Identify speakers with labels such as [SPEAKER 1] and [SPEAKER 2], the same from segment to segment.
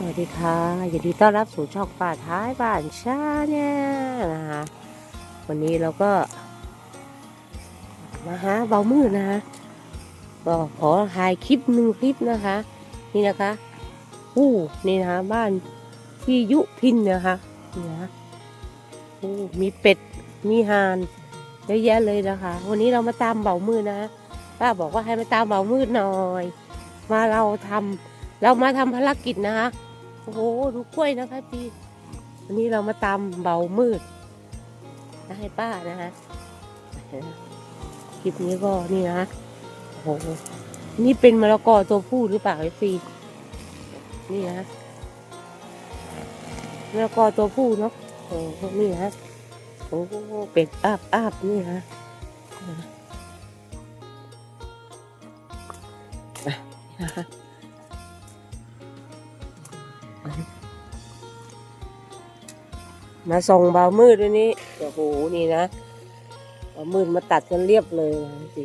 [SPEAKER 1] สวัสดีค่ะยินดีต้อนรับสู่ช่องป่าท้ายบ้านชาแนลนะคะวันนี้เราก็มาหาเบามืดนะคะก็ขอถ่ายคลิปหนึ่งคลิปนะคะ นี่นะคะอู้นี่นะคะบ้านพี่ยุพินนะคะนี่นะคะอู้มีเป็ดมีห่านเยอะแยะเลยนะคะ วันนี้เรามาตามเบามืดนะป้าบอกว่าให้มาตามเบามืดหน่อย มาเราทำเรามาทำภารกิจนะคะ อ้โห ดูกล้วยนะคะพี่วันนี้เรามาตามเบามืดนะให้ป้านะคะคลิปนี้ก็นี่นะโอ้โห นี่เป็นมะละกอตัวผู้หรือเปล่าไอ้ฟีนี่นะมะละกอตัวผู้เนาะโอ้โหนี่นะโอ้โหเป็ดอาบอาบนี่นะอะนี่นะคะ มาส่งเบามืดด้วยนี่โอ้โหนี่นะเบามืดมาตัดกันเรียบเลยสิ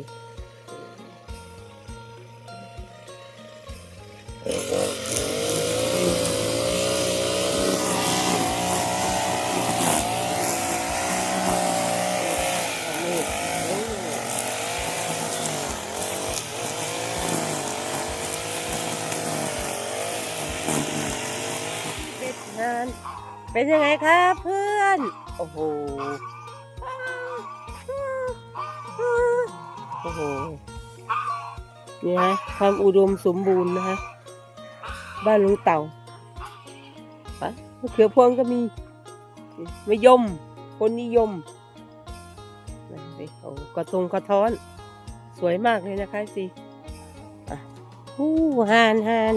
[SPEAKER 1] งาน เป็นยังไงครับเพื่อน โอ้โห โอ้โห นี่ฮะความอุดมสมบูรณ์นะคะบ้านลุงเต่าปะเขือพวงก็มีไมะยม คนนิยมโอ้กระทงกระท้อน สวยมากเลยนะคะสิอะฮู้หานหาน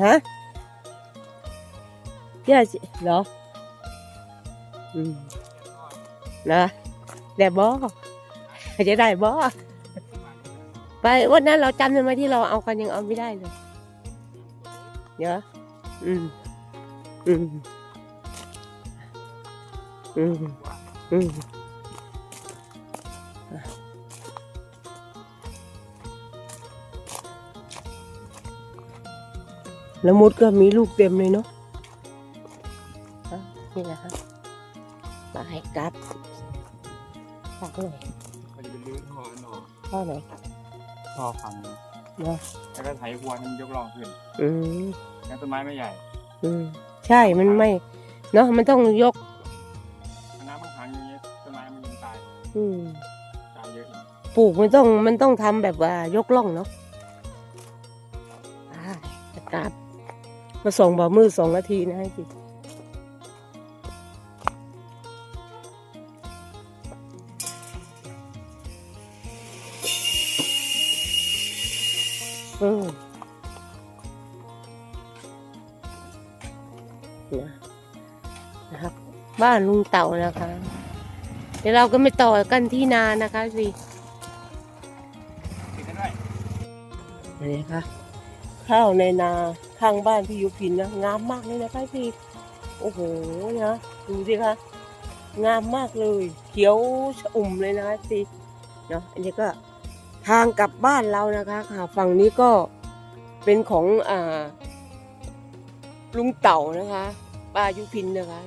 [SPEAKER 1] ฮะย่าสิเหรอ อืมนะแต่บอจะได้บอไปวันนั้นเราจำได้ไหมที่เราเอากันยังเอาไม่ได้เลยเดี๋ยวอืม อืม อืม อืม แล้วมดก็มีลูกเต็มเลยเนาะอะนี่นะคะมาให้กลับฝากหน่อย
[SPEAKER 2] มันจะเป็นรื้อคอหนอ
[SPEAKER 1] เข้าหน่อย
[SPEAKER 2] คอพัง
[SPEAKER 1] เนาะ
[SPEAKER 2] แล้วก็ไถหัวมันยกรองขึ้น
[SPEAKER 1] อืม
[SPEAKER 2] แล้วต้นไม้ไม่ใหญ่
[SPEAKER 1] อืมใช่มันไม่ เนาะมันต้องยก
[SPEAKER 2] ถ้าน้ำมันขังอย่างนี้ต้นไม้มันยังตาย
[SPEAKER 1] อืม
[SPEAKER 2] ตายเยอะอยู่
[SPEAKER 1] ปลูกมันต้องมันต้องทำแบบว่ายกล่องเนาะอ่าจะกลับ มาส่งบ่อมือสองนาทีนะให้จิอืมนะนะครับ บ้านลุงเต่านะคะ เดี๋ยวเราก็ไม่ต่อกันที่นานะคะสิ
[SPEAKER 2] ติดกันด้วย
[SPEAKER 1] นี่ค่ะข้าวในนา ข้างบ้านพี่ยุพินนะงามมากเลยนะคะพี่โอ้โหนะดูสิคะงามมากเลยเขียวชอุ่มเลยนะคะสิเนาะอันนี้ก็ทางกลับบ้านเรานะคะค่ะฝั่งนี้ก็เป็นของอ่าลุงเต่านะคะป้ายุพินนะคะ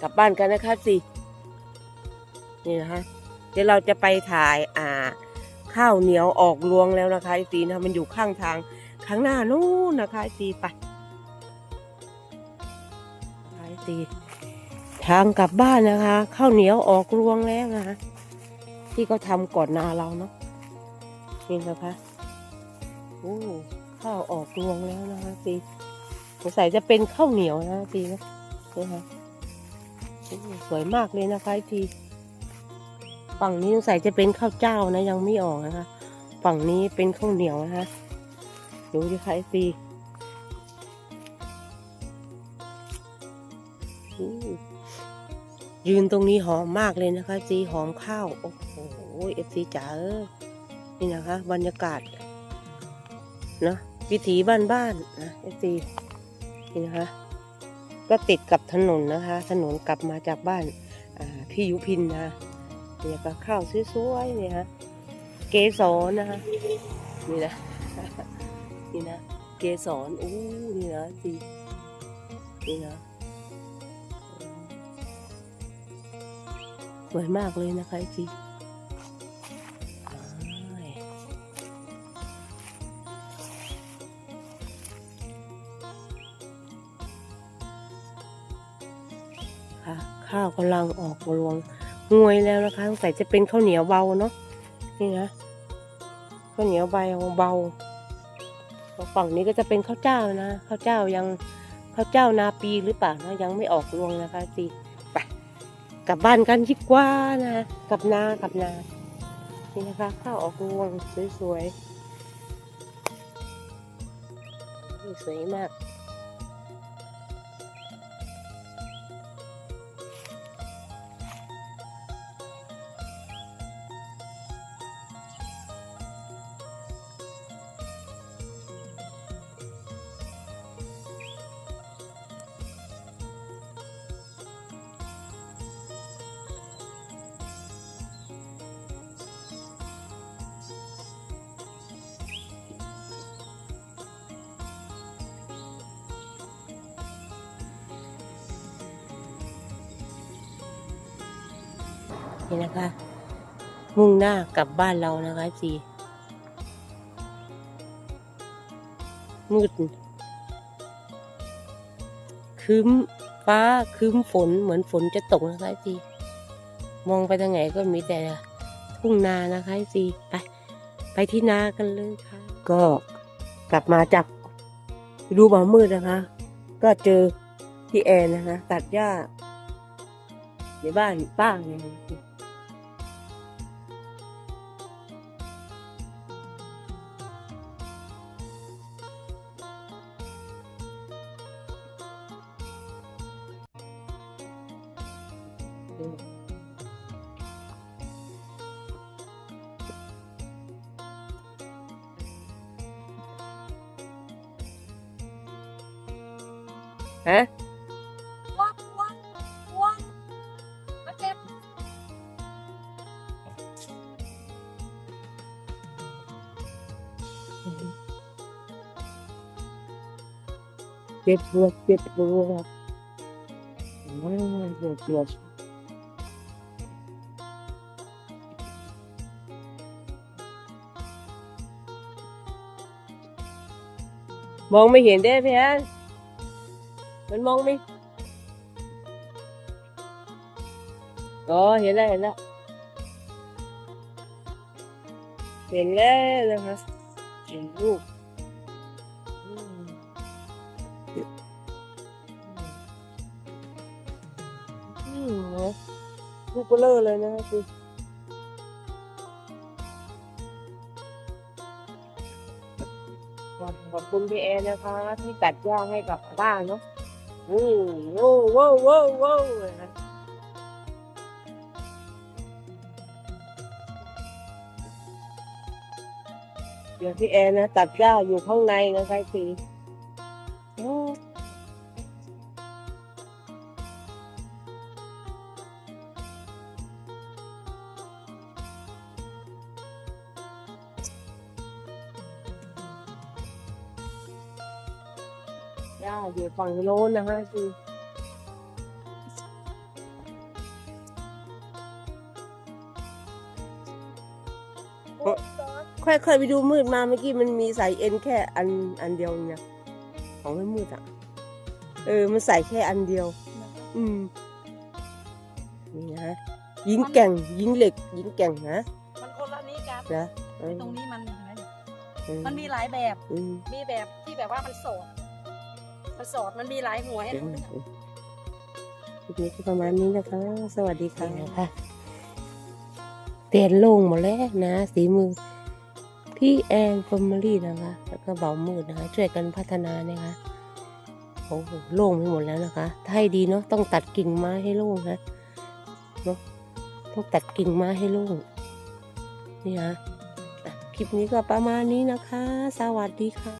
[SPEAKER 1] กลับบ้านกันนะคะสินี่นะคะเดี๋ยวเราจะไปถ่ายอ่า ข้าวเหนียวออกรวงแล้วนะคะไอตีนะมันอยู่ข้างทางข้างหน้านู้นนะคะไอตีไปไอตีทางกลับบ้านนะคะ ข้าวเหนียวออกรวงแล้วนะคะที่เขาทำก่อนนาเราเนาะนี่นะคะโอ้ข้าวออกรวงแล้วนะคะตีสงสัยจะเป็นข้าวเหนียวนะตีนะนี่ค่ะสวยมากเลยนะคะไอตี ฝั่งนี้สงสัยจะเป็นข้าวเจ้านะ ยังไม่ออกนะคะ ฝั่งนี้เป็นข้าวเหนียวนะคะดูดิค่ะไอซีอยืนตรงนี้หอมมากเลยนะคะซีหอมข้าวโอ้โหเอฟซีจ๋าเอ้ยนี่นะคะ บรรยากาศนะวิถีบ้านๆนนะเอฟซีนี่นะคะ ก็ติดกับถนนนะคะ ถนนกลับมาจากบ้านพี่ยุพินนะ เนี่ยก็ข้าวสวยๆเนี่ยฮะเกสรนะคะนี่นะนี่นะเกสรอู้นี่นะสินี่นะสวยมากเลยนะคะจีค่ะข้าวกำลังออกรวง งวยแล้วนะคะสงสัยจะเป็นข้าวเหนียวเบาเนาะนี่นะข้าวเหนียวใบเบาฝั่งนี้ก็จะเป็นข้าวเจ้านะข้าวเจ้ายังข้าวเจ้านาปีหรือเปล่านะยังไม่ออกรวงนะคะจีไปกลับบ้านกันดีกว่านะกับนากับนานี่นะคะข้าวออกรวงสวยๆสวยมาก นี่นะคะ มุ่งหน้ากลับบ้านเรานะคะจีมืดคืมฟ้าคืมฝนเหมือนฝนจะตกนะคะจีมองไปทางไหนก็มีแต่ทุ่งนานะคะจีไปไปที่นากันเลยค่ะ ก็กลับมาจากดูบ่ามืดนะคะ ก็เจอพี่แอนนะคะ ตัดหญ้าในบ้านป้าเนี่ย ฮะ
[SPEAKER 3] วักวักวัก ม
[SPEAKER 1] องไม่เห็นได้พี่แอนมันมองไม่อ๋อเห็นแล้วเห็นแล้วเห็นแล้วนะคะเห็นรูปอืมอืมนะลูกเบลอเลยนะคือ ขอบคุณพี่แอนนะคะที่ตัดย่าให้กับบ้านเนาะวู้วโว้วโว้วโว้วู้นะเดี๋ยวพี่แอนนะตัดย่าอยู่ข้างในนะคะคือโอ้หญ้าอยู่ฝั่งโน้นนะคะคือค่อยเคยไปดูมืดมาเมื่อกี้มันมีสายเอ็นแค่อันอันเดียวเนี่ยของไม่มืดอะ เออ มันใส่แค่อันเดียว อืม นี่นะยิงแก่ง ยิงเหล็ก ยิงแก่งนะ
[SPEAKER 3] มันคนละนี้กัน
[SPEAKER 1] นะเออ
[SPEAKER 3] ตรงนี้มันเห็นไหม
[SPEAKER 1] เออ
[SPEAKER 3] มันมีหลายแบบ
[SPEAKER 1] อืม
[SPEAKER 3] มีแบบที่แบบว่ามันโสด มันโสดมันมีหลายหัวให้
[SPEAKER 1] เอ
[SPEAKER 3] เรา
[SPEAKER 1] อ
[SPEAKER 3] เลือก
[SPEAKER 1] คลิปนี้ก็ประมาณนี้นะคะ สวัสดีค่ะค่ะเตียนโล่งหมดแล้วนะ สีมือ พี่แอนฟอร์มารี่นะคะ แล้วก็เบามืดนะคะ ช่วยกันพัฒนานะคะโอ้โหโล่งไปหมดแล้วนะคะถ้าให้ดีเนาะต้องตัดกิ่งไม้ให้โล่งนะเนาะต้องตัดกิ่งไม้ให้โล่งนี่นะอะคลิปนี้ก็ประมาณนี้นะคะ สวัสดีค่ะ